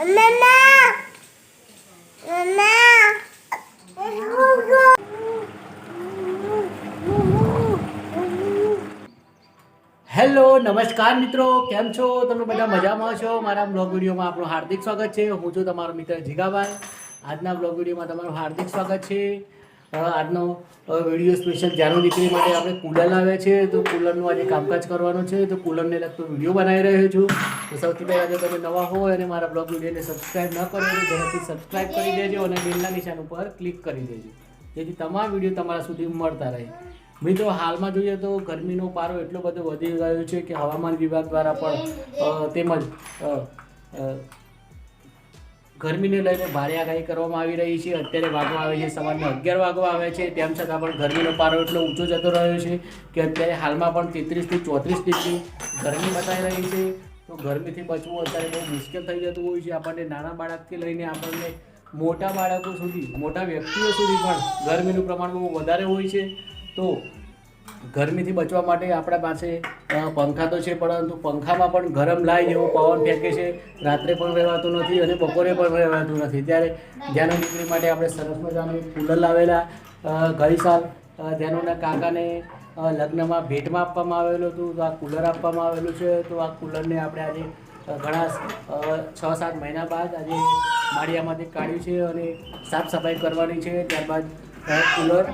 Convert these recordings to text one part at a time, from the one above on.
Hello નમસ્કાર મિત્રો. કેમ છો? તમે બધા મજામાં છો? મારા બ્લોગ વિડીયોમાં આપણું હાર્દિક સ્વાગત છે. હું છું તમારો મિત્ર જીગાભાઈ. આજના બ્લોગ વિડીયોમાં તમારું હાર્દિક સ્વાગત છે. આજનો વીડિયો સ્પેશિયલ જાનુ દીકરી માટે આપણે કુલર લાવ્યા છે. તો કુલરનું આજે કામકાજ કરવાનું છે. તો કુલરને લગતો વીડિયો બનાવી રહ્યો છું. તો સૌથી પહેલાં જો તમે નવા હોય અને મારા બ્લોગ વિડીયોને સબસ્ક્રાઈબ ન કરો તો ઝડપથી સબસ્ક્રાઈબ કરી દેજો અને બેલના નિશાન ઉપર ક્લિક કરી દેજો. જેથી તમામ વીડિયો તમારા સુધી મળતા રહે. મિત્રો, હાલમાં જોઈએ તો ગરમીનો પારો એટલો બધો વધી ગયો છે કે હવામાન વિભાગ દ્વારા પણ તેમજ ગરમીને લઈને ભારે આગાહી કરવામાં આવી રહી છે. અત્યારે વાગવા આવે છે, સવારના અગિયાર વાગવા આવે છે. તેમ છતાં પણ ગરમીનો પારો એટલો ઊંચો જતો રહ્યો છે કે અત્યારે હાલમાં પણ તેત્રીસથી ચોત્રીસ ડિગ્રી ગરમી બતાવી રહી છે. તો ગરમીથી બચવું અત્યારે બહુ મુશ્કેલ થઈ જતું હોય છે. આપણને નાના બાળકથી લઈને આપણને મોટા બાળકો સુધી, મોટા વ્યક્તિઓ સુધી પણ ગરમીનું પ્રમાણ બહુ વધારે હોય છે. તો ગરમીથી બચવા માટે આપણા પાસે પંખા તો છે, પરંતુ પંખામાં પણ ગરમ લાય એવો પવન ફેંકે છે. રાત્રે પણ રહેવાતું નથી અને બપોરે પણ રહેવાતું નથી. ત્યારે ધ્યાન દીકરી માટે આપણે સરસ મજાનું કુલર લાવેલા ગઈ સાલ ધ્યાનોના કાકાને લગ્નમાં ભેટમાં આપવામાં આવેલું હતું. તો આ કુલર આપવામાં આવેલું છે. તો આ કુલરને આપણે આજે ઘણા છ, સાત મહિના બાદ આજે માળિયામાંથી કાઢ્યું છે અને સાફ સફાઈ કરવાની છે. ત્યારબાદ કુલર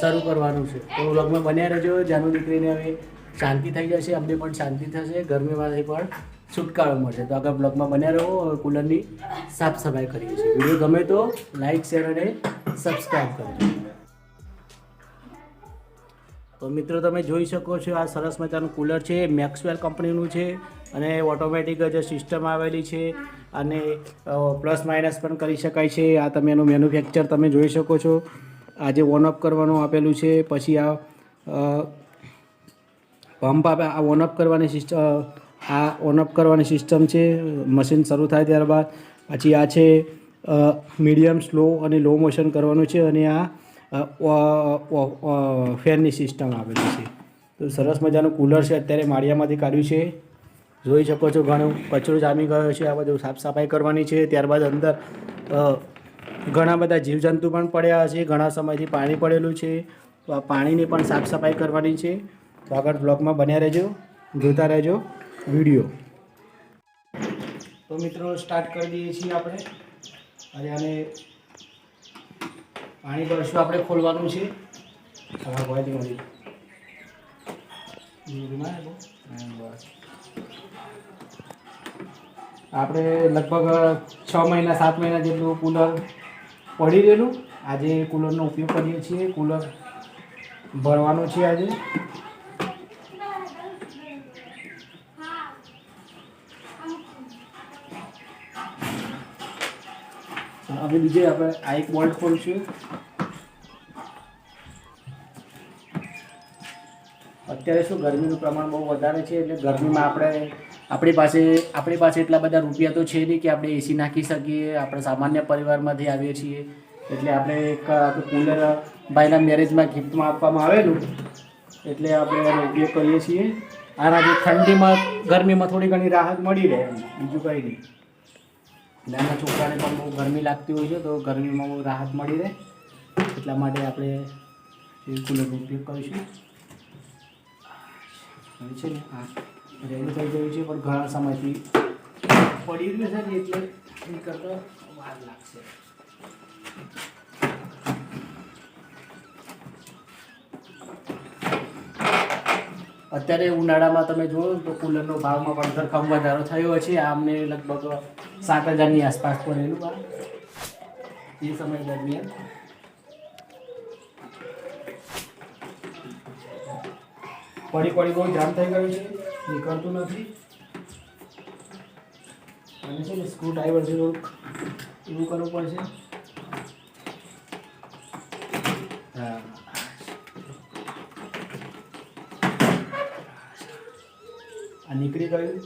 શરૂ કરવાનું છે. તો વ્લોગમાં બન્યા રહેજો. જાનું દીકરીને હવે શાંતિ થઈ જશે, અમને પણ શાંતિ થશે. ગરમીમાંથી પણ છુટકારો મળશે. તો આગળ બ્લોગમાં બન્યા રહો. કુલરની સાફ સફાઈ કરીએ છીએ. વીડિયો ગમે તો લાઈક, શેર અને સબસ્ક્રાઈબ કરજો. તો મિત્રો, તમે જોઈ શકો છો આ સરસ મજાનું કુલર છે. મેક્સવેલ કંપનીનું છે અને ઓટોમેટિક જ સિસ્ટમ આવેલી છે અને પ્લસ માઇનસ પણ કરી શકાય છે. આ તમે એનું મેન્યુફેક્ચર તમે જોઈ શકો છો. આજે ઓન કરવાનું આપેલું છે, પછી આ પંપ આપે, આ ઓન કરવાની સિસ્ટમ આ ઓન અપ કરવાની સિસ્ટમ છે મશીન શરૂ થાય ત્યારબાદ, પછી આ છે મીડિયમ સ્લો અને લો મોશન કરવાનું છે અને આ ફેનની સિસ્ટમ આવેલી છે. તો સરસ મજાનું કુલર છે, અત્યારે માળિયામાંથી કાઢ્યું છે. જોઈ શકો છો ઘણું કચરો જામી ગયો છે, આ બધું સાફ સફાઈ કરવાની છે, ત્યારબાદ અંદર ઘણા બધા જીવજંતુ પણ પડ્યા છે ઘણા સમયથી પાણી પડેલું છે. તો આ પાણીની પણ સાફ સફાઈ કરવાની છે. તો આગળ બ્લોગમાં બન્યા રહેજો, જોતા રહેજો વીડિયો. તો મિત્રો સ્ટાર્ટ કરી દઈએ છીએ આપણે. અને આને પાણી ભરશું, આપણે ખોલવાનું છે. આપણે લગભગ છ મહિના, સાત મહિના જેટલું કુલર પડી રહેલું આજે કુલરનો ઉપયોગ કરીએ છીએ. કુલર ભરવાનું છે આજે. હવે બીજે આપણે આ એક બોલ્ટ ખોલશું અત્યારે શું ગરમીનું પ્રમાણ બહુ વધારે છે એટલે ગરમીમાં આપણે આપણી પાસે આપણી પાસે એટલા બધા રૂપિયા તો છે નહીં કે આપણે એસી નાખી શકીએ, આપણે સામાન્ય પરિવારમાંથી આવીએ છીએ. એટલે આપણે એક કુલર ભાઈના મેરેજમાં ગિફ્ટમાં આપવામાં આવેલું. એટલે આપણે એનો ઉપયોગ કરીએ છીએ. આનાથી ઠંડીમાં, ગરમીમાં થોડી ઘણી રાહત મળી રહે બીજું કંઈ નહીં. નાના છોકરાને પણ બહુ ગરમી લાગતી હોય છે, તો ગરમીમાં બહુ રાહત મળી રહે. એટલા માટે આપણે એ કુલરનો ઉપયોગ કરીશું. હવે છે ને આ રેડી થઈ ગયું છે, પણ ઘણા સમયથી પડી રહ્યું છે ને એટલે એ વાર લાગશે. અત્યારે ઉનાળામાં તમે જોયો તો કુલરનો ભાવમાં પણ ધરખમ વધારો થયો છે. આમને લગભગ સાત હજારની આસપાસ પડેલું આ. એ સમય દરમિયાન. પડી પડી બહુ જામ થઈ ગયું છે. નીકળતું નથી. અને છે ને સ્ક્રૂ ડ્રાઈવરથી થોડુંક એવું કરવું પડશે. હા. આ નીકળી ગયું.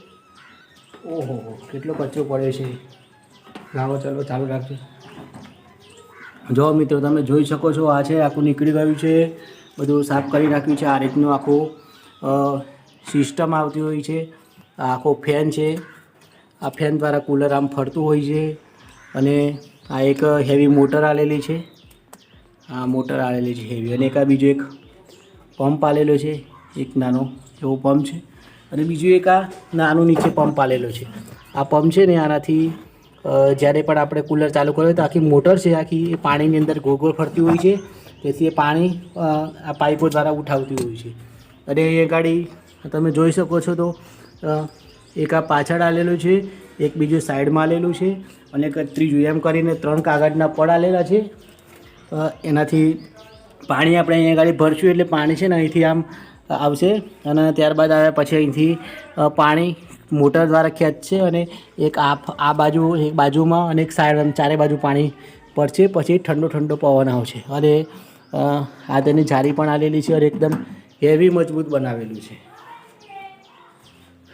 ઓહો, હો, કેટલો કચરો પડ્યો છે. લાવો, ચાલો, ચાલુ રાખજો. જો મિત્રો, તમે જોઈ શકો છો, આ છે, આખું નીકળી ગયું છે. બધું સાફ કરી નાખ્યું છે, આ રીતનું આખું સિસ્ટમ આવતી હોય છે. આખો ફેન છે. આ ફેન દ્વારા કુલર આમ ફરતું હોય છે. અને આ એક હેવી મોટર આવેલી છે. આ મોટર આવેલી છે હેવી અને એક આ બીજો એક પંપ આવેલો છે. એક નાનો એવો પંપ છે. અને બીજું એક આ નાનું નીચે પંપ આવેલો છે. આ પંપ છે ને આનાથી જ્યારે પણ આપણે કુલર ચાલુ કરીએ તો આખી મોટર છે, આખી એ પાણીની અંદર ગોળ ફરતી હોય છે. તેથી એ પાણી આ પાઇપો દ્વારા ઉઠાવતી હોય છે. અને એ ગાડી, તમે જોઈ શકો છો તો એક આ પાછળ આલેલું છે, એક બીજું સાઈડમાં આવેલું છે, અને એક ત્રીજું એમ કરીને ત્રણ કાગળના પડ આવેલા છે. એનાથી પાણી આપણે અહીંયા ગાડી ભરશું એટલે પાણી છે ને અહીંથી આમ આવશે, અને ત્યારબાદ આવ્યા પછી અહીંથી પાણી મોટર દ્વારા ખેંચશે અને એક આ આ બાજુ, એક બાજુમાં અને એક સાઈડ ચારે બાજુ પાણી પડશે, પછી ઠંડો ઠંડો પવન આવશે. અને આ તેની જારી પણ આલેલી છે અને એકદમ હેવી મજબૂત બનાવેલું છે.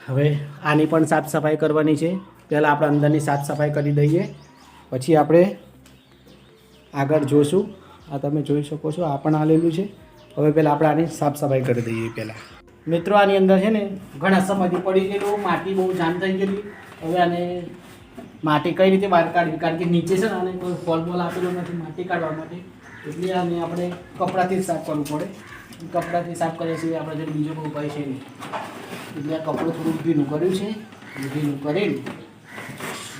હવે આની પણ સાફ સફાઈ કરવાની છે. પહેલાં આપણે અંદરની સાફ સફાઈ કરી દઈએ. પછી આપણે આગળ જોશું. આ તમે જોઈ શકો છો, આ પણ આલેલું છે. હવે પહેલાં આપણે આની સાફ સફાઈ કરી દઈએ પહેલાં. મિત્રો, આની અંદર છે ને ઘણા સમયથી પડી ગયેલું, માટી બહુ જામ થઈ ગયેલી. હવે આને માટી કઈ રીતે બહાર કાઢવી? કારણ કે નીચે છે ને આને કોઈ ફોલ બોલ આપેલો નથી માટી કાઢવા માટે. એટલે આને આપણે કપડાથી સાફ કરવું પડે. કપડાથી સાફ કરીએ છીએ આપણે જોડે બીજો કોઈ ઉપાય છે નહીં. એટલે આ કપડું થોડું ભીનું કર્યું છે, ભીનું કરીને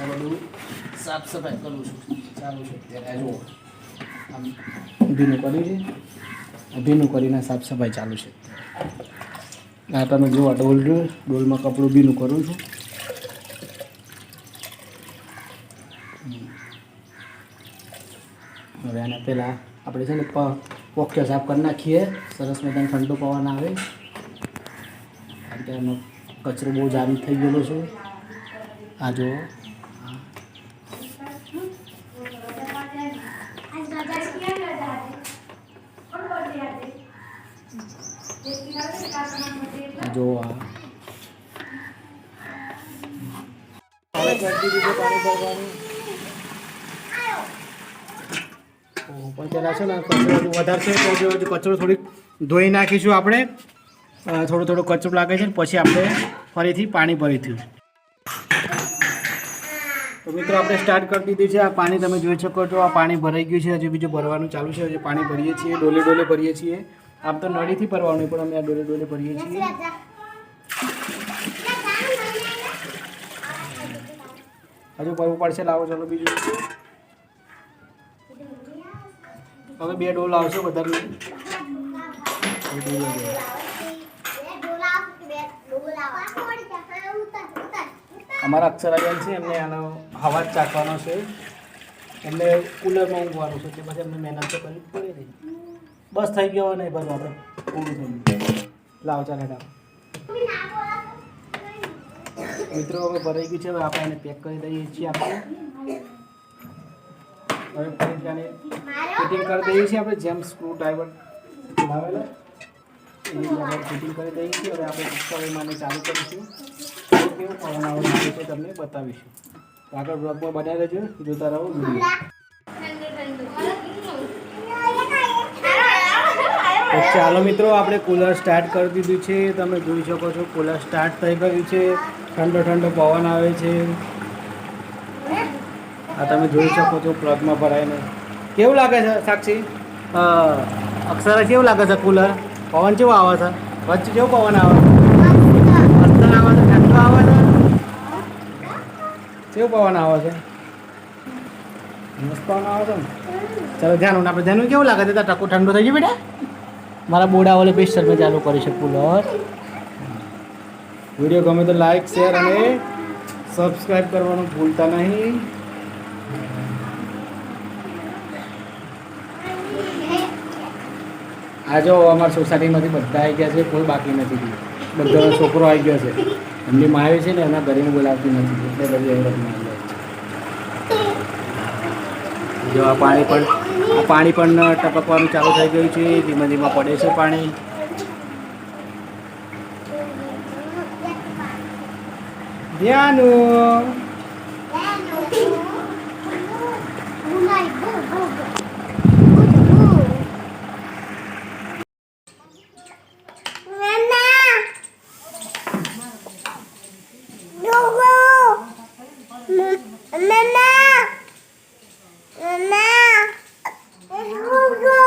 આ બધું સાફ સફાઈ કરું છું. ચાલુ છે અત્યારે, આ જુઓ. આમ ભીનું કર્યું છે ભીનું કરીને સાફ સફાઈ ચાલુ છે. આ તમે જુઓ ડોલ ડોલમાં કપડું ભીનું કરું છું. હવે આના પહેલાં આપણે છે ને પ પોખ્ય સાફ કરી નાખીએ સરસ મજાનું ઠંડુ પવન આવે કારણ કે એમાં કચરો બહુ જામ થઈ ગયેલો છે આ જુઓ આ જુઓ આ હવે કરી દીધું છે પાણી પેલા છે ને કચરો હજુ વધારે છે, તો હજુ કચરો થોડીક ધોઈ નાખીશું આપણે. થોડો થોડો કચરો લાગે છે પછી આપણે ફરીથી પાણી ભરીશું. તો મિત્રો, આપણે સ્ટાર્ટ કરી દીધું છે. આ પાણી તમે જોઈ શકો છો, આ પાણી ભરાઈ ગયું છે. હજુ બીજું ભરવાનું ચાલુ છે. હજુ પાણી ભરીએ છીએ, ડોલે ડોલે ભરીએ છીએ. આમ તો નળીથી ભરવાનું પણ અમે આ ડોલે ડોલે ભરીએ છીએ. હજુ ભરવું પડશે, લાવો, ચાલો, બીજું. હવે બે ડોલ આવશે વધારે અમારા અક્ષરાબેન છે એમને આનો હવા જ ચાખવાનો છે. એમને કુલરમાં ઊંઘવાનું છે તે પછી એમને મહેનત તો કરવી પડે નહીં બસ થઈ ગયો નહીં ભરવા આપણે પૂરું થઈ ગયું લાવ ચાલે મિત્રો હવે ભરાઈ ગયું છે હવે આપણે એને પેક કરી દઈએ છીએ આપણે. હવે આને ફિટિંગ કરી દઈએ છીએ આપણે, જેમ સ્ક્રૂ ડ્રાઈવર લાવેલા. એની આપણે ફિટિંગ કરી દઈએ છીએ. હવે આપણે સમયમાં ચાલુ કરીશું. કેવું પવન આવવાનું છે તમને બતાવીશું. આગળ બ્લોગમાં બનાવી રહેજો. જોતા રહો વીડિયો ચાલો મિત્રો, આપણે કુલર સ્ટાર્ટ કરી દીધું છે. તમે જોઈ શકો છો કુલર સ્ટાર્ટ થઈ ગયું છે. ઠંડો ઠંડો પવન આવે છે. આ તમે જોઈ શકો છો પ્લગમાં ભરાઈને. કેવું લાગે છે, સાક્ષી? અક્ષરે કેવું લાગે છે કુલર પવન કેવો આવે છે? વચ્ચે કેવો પવન આવે? છે અસ્તર આવે છે ઠંડો આવે છે? કેવું પવન આવે છે? મસ્ત પવન આવે છે ને? ચાલો ધ્યાન આપણે ધ્યાન કેવું લાગે છે? ત્યાં ટકો ઠંડો થઈ ગયો બેટા? મારા બોડા વાલે પેસ્ટર મેં ચાલુ કરી છે કુલર વીડિયો ગમે તો લાઈક શેર અને સબસ્ક્રાઈબ કરવાનું ભૂલતા નહીં. આ જો અમારા સોસાયટીમાંથી બધા આવી ગયા છે, કોઈ બાકી નથી બધાનો છોકરો આવી ગયો છે. એમની માએ છે ને, એના ઘરે બોલાવતી નથી. એટલે બધી આવી પાણી પણ પાણી પણ ટપકવાનું ચાલુ થઈ ગયું છે. ધીમે ધીમે પડે છે પાણી. ધ્યાન.